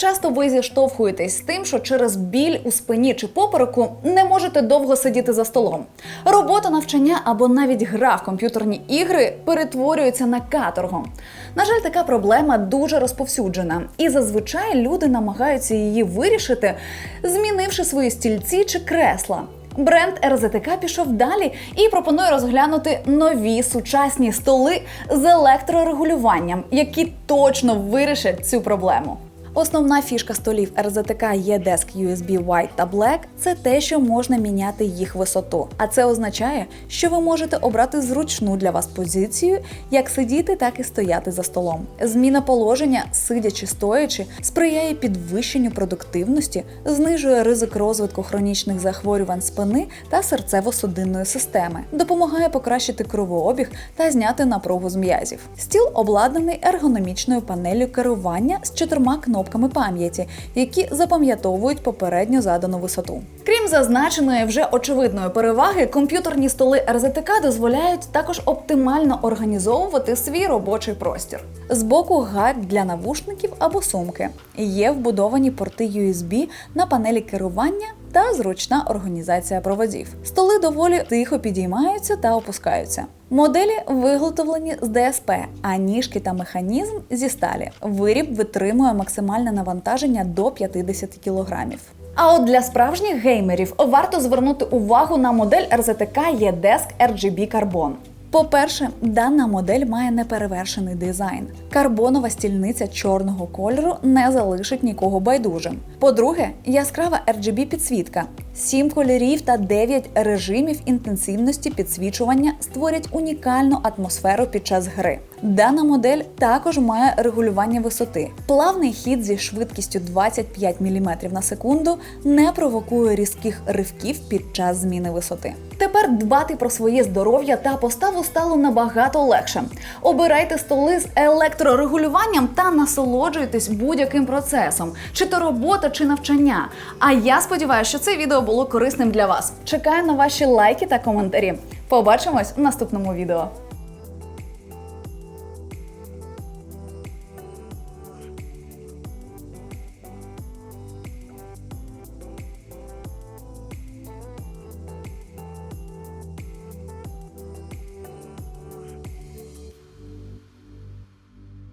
часто ви зіштовхуєтесь з тим, що через біль у спині чи попереку не можете довго сидіти за столом. Робота, навчання або навіть гра в комп'ютерні ігри перетворюється на каторгу. На жаль, така проблема дуже розповсюджена, і зазвичай люди намагаються її вирішити, змінивши свої стільці чи кресла. Бренд РЗТК пішов далі і пропонує розглянути нові сучасні столи з електрорегулюванням, які точно вирішать цю проблему. Основна фішка столів РЗТК E-Desk USB White та Black – це те, що можна міняти їх висоту. А це означає, що ви можете обрати зручну для вас позицію, як сидіти, так і стояти за столом. Зміна положення, сидячи стоячи, сприяє підвищенню продуктивності, знижує ризик розвитку хронічних захворювань спини та серцево-судинної системи, допомагає покращити кровообіг та зняти напругу з м'язів. Стіл обладнаний ергономічною панелью керування з чотирма кнопками пам'яті, які запам'ятовують попередньо задану висоту. Крім зазначеної вже очевидної переваги, комп'ютерні столи РЗТК дозволяють також оптимально організовувати свій робочий простір. Збоку гак для навушників або сумки. Є вбудовані порти USB на панелі керування та зручна організація проводів. Столи доволі тихо підіймаються та опускаються. Моделі виготовлені з ДСП, а ніжки та механізм зі сталі. Виріб витримує максимальне навантаження до 50 кг. А от для справжніх геймерів варто звернути увагу на модель RZTK E-Desk RGB Carbon. По-перше, дана модель має неперевершений дизайн. Карбонова стільниця чорного кольору не залишить нікого байдужим. По-друге, яскрава RGB підсвітка. Сім кольорів та 9 режимів інтенсивності підсвічування створять унікальну атмосферу під час гри. Дана модель також має регулювання висоти. Плавний хід зі швидкістю 25 мм на секунду не провокує різких ривків під час зміни висоти. Тепер дбати про своє здоров'я та поставу стало набагато легше. Обирайте столи з електрорегулюванням та насолоджуйтесь будь-яким процесом, чи то чи навчання. А я сподіваюся, що це відео було корисним для вас. Чекаю на ваші лайки та коментарі. Побачимось в наступному відео.